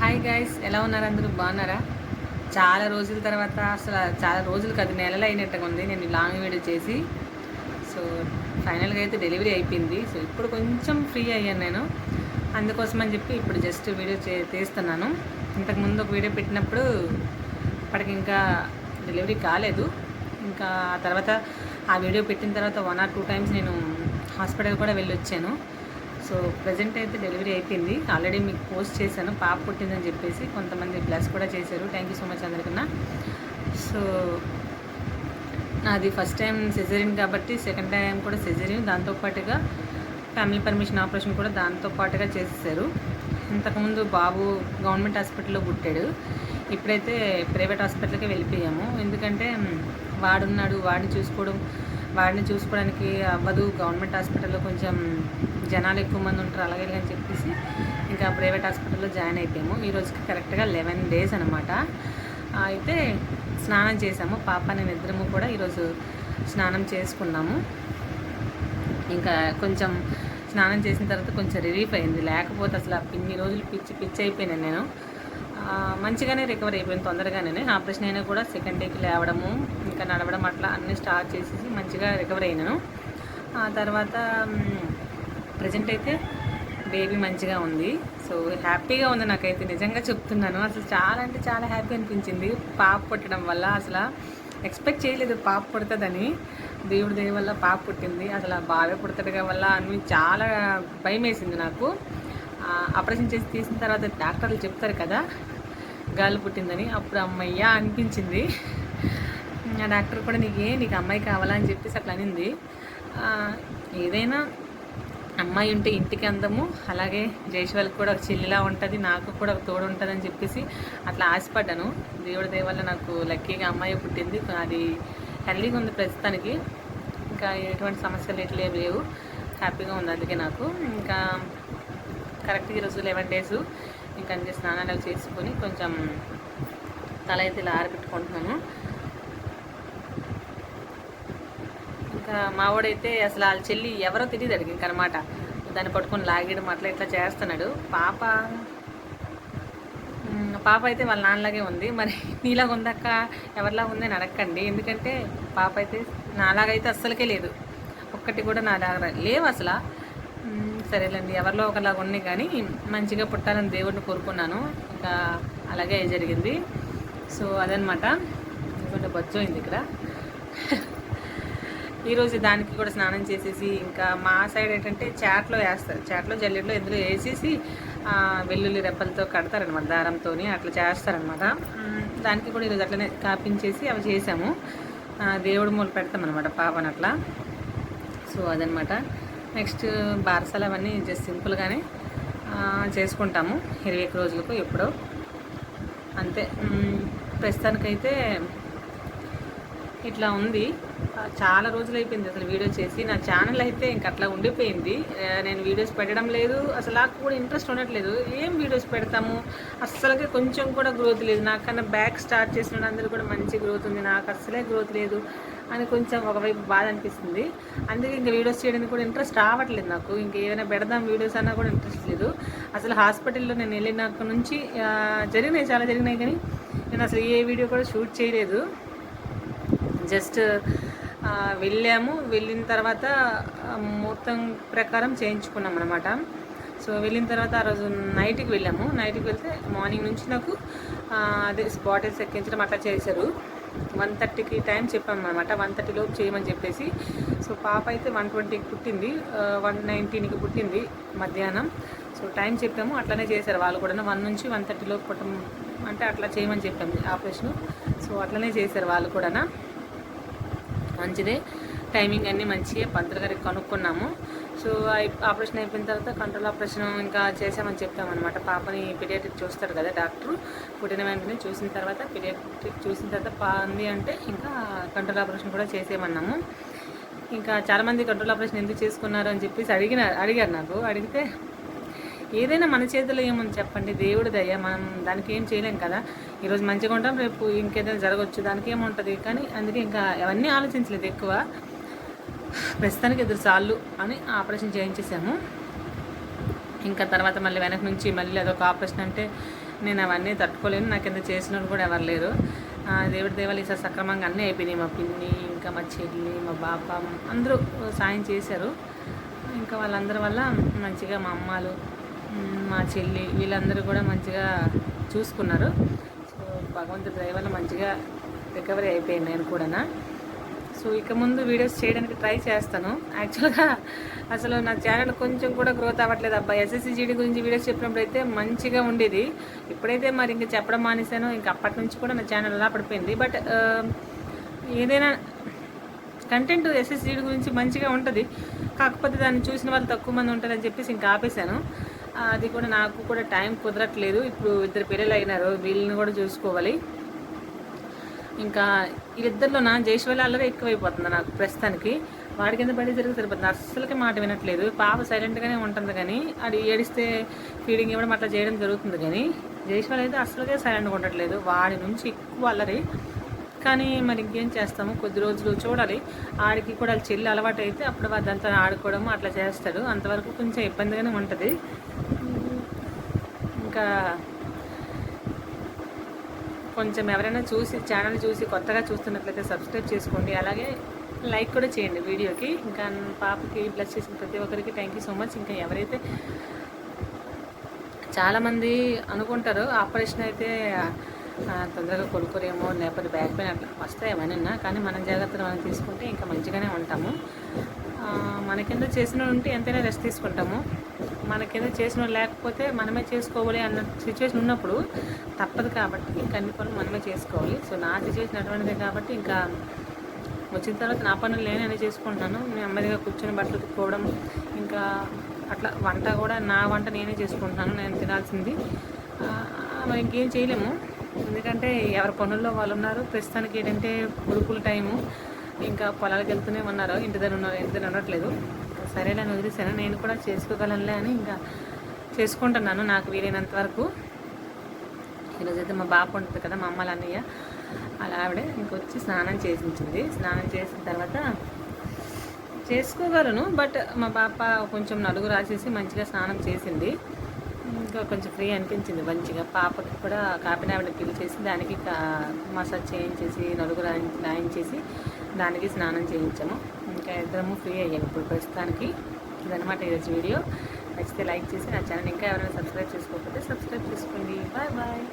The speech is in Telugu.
హాయ్ గైస్ ఎలా ఉన్నారు అందరూ? బాగున్నారా? చాలా రోజుల తర్వాత అసలు చాలా రోజులు కాదు నెలలు అయినట్టుగా ఉంది. నేను లాంగ్ వీడియో చేసి సో ఫైనల్గా అయితే డెలివరీ అయిపోయింది. సో ఇప్పుడు కొంచెం ఫ్రీ అయ్యాను నేను. అందుకోసం అని చెప్పి ఇప్పుడు జస్ట్ వీడియో చే తీస్తున్నాను ఇంతకుముందు ఒక వీడియో పెట్టినప్పుడు అప్పటికి ఇంకా డెలివరీ కాలేదు. ఇంకా ఆ తర్వాత ఆ వీడియో పెట్టిన తర్వాత వన్ ఆర్ టూ టైమ్స్ నేను హాస్పిటల్ కూడా వెళ్ళి వచ్చాను సో ప్రజెంట్ అయితే డెలివరీ అయిపోయింది. ఆల్రెడీ మీకు పోస్ట్ చేశాను. పాప పుట్టిందని చెప్పేసి కొంతమంది బ్లస్ కూడా చేశారు. థ్యాంక్ యూ సో మచ్ అందరికన్నా. సో నాది ఫస్ట్ టైం సిజరిన్ కాబట్టి సెకండ్ టైం కూడా సిజరిన్ దాంతోపాటుగా ఫ్యామిలీ పర్మిషన్ ఆపరేషన్ కూడా దాంతో పాటుగా చేసేసారు ఇంతకుముందు బాబు గవర్నమెంట్ హాస్పిటల్లో పుట్టాడు. ఇప్పుడైతే ప్రైవేట్ హాస్పిటల్కి వెళ్ళిపోయాము. ఎందుకంటే వాడున్నాడు. వాడిని చూసుకోవడం వాడిని చూసుకోవడానికి అవ్వదు. గవర్నమెంట్ హాస్పిటల్లో కొంచెం జనాలు ఎక్కువ మంది ఉంటారు అలాగే అని చెప్పేసి ఇంకా ప్రైవేట్ హాస్పిటల్లో జాయిన్ అయిపోయాము. ఈ రోజుకి కరెక్ట్గా లెవెన్ డేస్ అనమాట అయితే స్నానం చేసాము పాప నేను ఇద్దరము కూడా ఈరోజు స్నానం చేసుకున్నాము. ఇంకా కొంచెం స్నానం చేసిన తర్వాత కొంచెం రిలీఫ్ అయింది. లేకపోతే అసలు ఆ ఇన్ని రోజులు పిచ్చి పిచ్చి అయిపోయినాను నేను. మంచిగానే రికవర్ అయిపోయింది తొందరగానే. ఆపరేషన్ అయినా కూడా సెకండ్ డేకి లేవడము ఇంకా నడవడం అట్లా అన్నీ స్టార్ట్ చేసేసి మంచిగా రికవర్ అయినాను. ఆ తర్వాత ప్రజెంట్ అయితే బేబీ మంచిగా ఉంది. సో హ్యాపీగా ఉంది నాకైతే. నిజంగా చెప్తున్నాను. అసలు చాలా అంటే చాలా హ్యాపీ అనిపించింది. పాప పుట్టడం వల్ల అసలు ఎక్స్పెక్ట్ చేయలేదు పాప పుడుతుందని. దేవుడి దయ వల్ల పాప పుట్టింది. అసలు ఆ బాగా పుడతాడుగా వల్ల అని చాలా భయం వేసింది నాకు. ఆపరేషన్ చేసి తీసిన తర్వాత డాక్టర్లు చెప్తారు కదా గాలి పుట్టిందని. అప్పుడు అమ్మయ్యా అనిపించింది. ఆ డాక్టర్ కూడా నీకు ఏ నీకు అమ్మాయి కావాలా? అని చెప్పేసి అట్లా అనింది. ఏదైనా అమ్మాయి ఉంటే ఇంటికి అందము. అలాగే జయశ్వల్కి కూడా ఒక చెల్లిలా ఉంటుంది నాకు కూడా ఒక తోడు ఉంటుంది అని చెప్పేసి అట్లా ఆశపడ్డాను. దేవుడి దేవల్ల నాకు లక్కీగా అమ్మాయి పుట్టింది. అది హెల్దీగా ఉంది ప్రస్తుతానికి. ఇంకా ఎటువంటి సమస్యలు ఎట్లా లేవు. హ్యాపీగా ఉంది అందుకే నాకు. ఇంకా కరెక్ట్గా ఈరోజు లెవెన్ డేస్ ఇంకా అందుకే స్నానాలు అవి చేసుకొని కొంచెం తల అయితే ఇలా ఆరబెట్టుకుంటున్నాను ఇంకా మావాడైతే అసలు వాళ్ళ చెల్లి ఎవరో తెలియదు అడిగి ఇంకనమాట దాన్ని పట్టుకొని లాగేయడం అట్లా ఇట్లా చేస్తున్నాడు. పాప పాప అయితే వాళ్ళ నాన్నలాగే ఉంది. మరి నీలాగా ఉందక్క ఎవరిలా ఉందని అడగండి ఎందుకంటే పాప అయితే నాలాగైతే అస్సలకే లేదు. ఒక్కటి కూడా నా దగ్గర లేవు అసలు. సరేలేండి. ఎవరిలో ఒకలాగా ఉన్నాయి కానీ మంచిగా పుట్టాలని దేవుడిని కోరుకున్నాను. ఇంకా అలాగే జరిగింది. సో అదనమాట. ఇంకొంచెం బజ్జో ఇక్కడ. ఈరోజు దానికి కూడా స్నానం చేసేసి ఇంకా మా సైడ్ ఏంటంటే చాట్లో వేస్తారు. చాట్లో జల్లెడలో ఎందులో వేసేసి వెల్లుల్లి రెప్పలతో కడతారనమాట దారంతో అట్లా చేస్తారనమాట దానికి కూడా ఈరోజు అట్లనే కాపించేసి అవి చేసాము. దేవుడు మూలు పెడతామన్నమాట పాపను అట్లా. సో అదనమాట నెక్స్ట్ బారసాలు అవన్నీ జస్ట్ సింపుల్గానే చేసుకుంటాము. ఇరవై ఒక్క రోజులకు ఎప్పుడో. అంతే. ప్రస్తుతానికైతే ఇట్లా ఉంది. చాలా రోజులు అయిపోయింది అసలు వీడియో చేసి. నా ఛానల్ అయితే ఇంక అట్లా ఉండిపోయింది. నేను వీడియోస్ పెట్టడం లేదు. అసలు నాకు కూడా ఇంట్రెస్ట్ ఉండట్లేదు. ఏం వీడియోస్ పెడతాము? అస్సలకే కొంచెం కూడా గ్రోత్ లేదు. నాకన్నా బ్యాక్ స్టార్ట్ చేసిన అందరూ కూడా మంచి గ్రోత్ ఉంది. నాకు అస్సలే గ్రోత్ లేదు అని కొంచెం ఒకవైపు బాధ అనిపిస్తుంది. అందుకే ఇంకా వీడియోస్ చేయడానికి కూడా ఇంట్రెస్ట్ రావట్లేదు నాకు. ఇంకా ఏమైనా పెడదాం వీడియోస్ అన్నా కూడా ఇంట్రెస్ట్ లేదు. అసలు హాస్పిటల్లో నేను వెళ్ళినాక నుంచి జరిగినాయి చాలా జరిగినాయి కానీ నేను అసలు ఏ వీడియో కూడా షూట్ చేయలేదు. జస్ట్ వెళ్ళాము. వెళ్ళిన తర్వాత ముహూర్తం ప్రకారం చేయించుకున్నాం అనమాట సో వెళ్ళిన తర్వాత ఆ రోజు నైట్కి వెళ్ళాము. నైట్కి వెళ్తే మార్నింగ్ నుంచి నాకు అదే బాటిల్స్ ఎక్కించడం అట్లా చేశారు. వన్ థర్టీకి టైం చెప్పాము అనమాట వన్ థర్టీలోపు చేయమని చెప్పేసి. సో పాప అయితే వన్ ట్వంటీకి పుట్టింది. వన్ నైన్టీన్కి పుట్టింది మధ్యాహ్నం. సో టైం చెప్పాము. అట్లనే చేశారు వాళ్ళు కూడా వన్ నుంచి వన్ థర్టీలోపు పుట్టం అంటే అట్లా చేయమని చెప్పాము. ఆపరేషన్. సో అట్లనే చేశారు వాళ్ళు కూడా మంచిదే. టైమింగ్ అన్నీ మంచిగా పంతులు గారికి కనుక్కున్నాము. సో ఆపరేషన్ అయిపోయిన తర్వాత కంట్రోల్ ఆపరేషన్ ఇంకా చేసామని చెప్తామన్నమాట. పాపని పీడియాట్రిక్ చూస్తారు కదా డాక్టర్. పుట్టిన వెంటనే చూసిన తర్వాత పీడియాట్రిక్ చూసిన తర్వాత పాంది అంటే ఇంకా కంట్రోల్ ఆపరేషన్ కూడా చేసేయమన్నాము. ఇంకా చాలామంది కంట్రోల్ ఆపరేషన్ ఎందుకు చేసుకున్నారు అని చెప్పేసి అడిగిన అడిగారు నాకు. అడిగితే ఏదైనా మన చేతిలో ఏముంది చెప్పండి. దేవుడి దయ మనం దానికి ఏం చేయలేం కదా. ఈరోజు మంచిగా ఉంటాం రేపు ఇంకేదైనా జరగవచ్చు దానికి ఏముంటుంది కానీ అందుకే ఇంకా అవన్నీ ఆలోచించలేదు ఎక్కువ. ప్రస్తుతానికి ఇద్దరు సార్లు అని ఆపరేషన్ చేయించేసాము. ఇంకా తర్వాత మళ్ళీ వెనక నుంచి మళ్ళీ అదొక ఆపరేషన్ అంటే నేను అవన్నీ తట్టుకోలేను. నాకు ఎంత చేసిన వాళ్ళు కూడా ఎవరు లేరు. దేవుడి దేవాలి ఈసారి సక్రమంగా అన్నీ అయిపోయినాయి. మా పిన్ని ఇంకా మా చెల్లి మా బాప అందరూ సాయం చేశారు. ఇంకా వాళ్ళందరి వల్ల మంచిగా మా అమ్మాలు మా చెల్లి వీళ్ళందరూ కూడా మంచిగా చూసుకున్నారు. సో భగవంతుడి దయ వల్ల మంచిగా రికవరీ అయిపోయింది నేను కూడా సో ఇక ముందు వీడియోస్ చేయడానికి ట్రై చేస్తాను. యాక్చువల్గా అసలు నా ఛానల్ కొంచెం కూడా గ్రోత్ అవ్వట్లేదు అబ్బా. ఎస్ఎస్సిజీడీ గురించి వీడియోస్ చెప్పినప్పుడు అయితే మంచిగా ఉండేది. ఇప్పుడైతే మరి ఇంకా చెప్పడం మానేశాను. ఇంకా అప్పటి నుంచి కూడా నా ఛానల్ అలా పడిపోయింది. బట్ ఏదైనా కంటెంట్ ఎస్ఎస్జీడి గురించి మంచిగా ఉంటుంది. కాకపోతే దాన్ని చూసిన వాళ్ళు తక్కువ మంది ఉంటారని చెప్పేసి ఇంకా ఆపేశాను. అది కూడా నాకు కూడా టైం కుదరట్లేదు. ఇప్పుడు ఇద్దరు పిల్లలు అయినారు వీళ్ళని కూడా చూసుకోవాలి. ఇంకా వీళ్ళిద్దరిలో నా జైశ్వరి అల్లరి ఎక్కువైపోతుంది నాకు ప్రస్తుతానికి. వాడి కింద పడి జరిగి సరిపోతుంది? అస్సలకి మాట వినట్లేదు. పాప సైలెంట్గానే ఉంటుంది కానీ అది ఏడిస్తే ఫీడింగ్ ఇవ్వడం అట్లా చేయడం జరుగుతుంది కానీ జైశ్వరి అయితే అస్సలుగా సైలెంట్గా ఉండట్లేదు. వాడి నుంచి ఎక్కువ అల్లరి. కానీ మరి ఇంకేం చేస్తాము? కొద్ది రోజులు చూడాలి. ఆడికి కూడా చెల్లి అలవాటు అయితే అప్పుడు దాంతో ఆడుకోవడము అట్లా చేస్తాడు. అంతవరకు కొంచెం ఇబ్బందిగానే ఉంటుంది. ఇంకా కొంచెం ఎవరైనా చూసి ఛానల్ చూసి కొత్తగా చూస్తున్నట్లయితే సబ్స్క్రైబ్ చేసుకోండి. అలాగే లైక్ కూడా చేయండి వీడియోకి. ఇంకా పాపకి బ్లెస్ చేసిన ప్రతి ఒక్కరికి థ్యాంక్ యూ సో మచ్ ఇంకా ఎవరైతే చాలామంది అనుకుంటారు ఆపరేషన్ అయితే తొందరగా కొనుక్కోరేమో లేకపోతే బ్యాక్ పెయిన్ అట్లా వస్తాయేమన్నా కానీ మన జాగ్రత్తలు మనం తీసుకుంటే ఇంకా మంచిగానే ఉంటాము. ఆ, మన కింద చేసిన ఉంటే ఎంతైనా రెస్ట్ తీసుకుంటాము. మన కింద చేసిన లేకపోతే మనమే చేసుకోవాలి అన్న సిచ్యువేషన్ ఉన్నప్పుడు తప్పదు కాబట్టి ఇంకా అన్ని పనులు మనమే చేసుకోవాలి. సో నా సిచ్యువేషన్ అటువంటిదే కాబట్టి ఇంకా వచ్చిన తర్వాత నా పనులు నేనే చేసుకుంటున్నాను నెమ్మదిగా కూర్చొని బట్టలు ఉతుక్కోవడం ఇంకా అట్లా వంట కూడా నా వంట నేనే చేసుకుంటున్నాను నేను తినాల్సింది. మరి ఇంకేం చేయలేము. ఎందుకంటే ఎవరి పనుల్లో వాళ్ళు ఉన్నారు ప్రస్తుతానికి ఏంటంటే ఉడుకుల టైము ఇంకా పొలాలకు వెళ్తూనే ఉన్నారు. ఇంటి దగ్గర ఉన్నారు ఇంటి దగ్గర ఉండట్లేదు. సరేలే అని వదిలేసాను నేను కూడా చేసుకోగలనులే అని ఇంకా చేసుకుంటున్నాను నాకు వీలైనంత వరకు. ఈరోజైతే మా బాప ఉంటుంది కదా మా అమ్మల అన్నయ్య. అలా ఆవిడ ఇంకొచ్చి స్నానం చేసించింది స్నానం చేసిన తర్వాత చేసుకోగలను బట్ మా పాప కొంచెం నలుగు రాసేసి మంచిగా స్నానం చేసింది. ఇంకా కొంచెం ఫ్రీ అనిపించింది. మంచిగా పాపకి కూడా కాపినావిడ పిలిచేసి దానికి మసాజ్ చేయించేసి నలుగు రాయించేసి దానికి స్నానం చేయించాము. ఇంకా ఇద్దరము ఫ్రీ అయ్యాము ఇప్పుడు ప్రస్తుతానికి. ఇదనమాట ఈరోజు వీడియో. నచ్చితే లైక్ చేసి నా ఛానల్ ఇంకా ఎవరైనా సబ్స్క్రైబ్ చేసుకోకపోతే సబ్స్క్రైబ్ చేసుకోండి. Bye bye.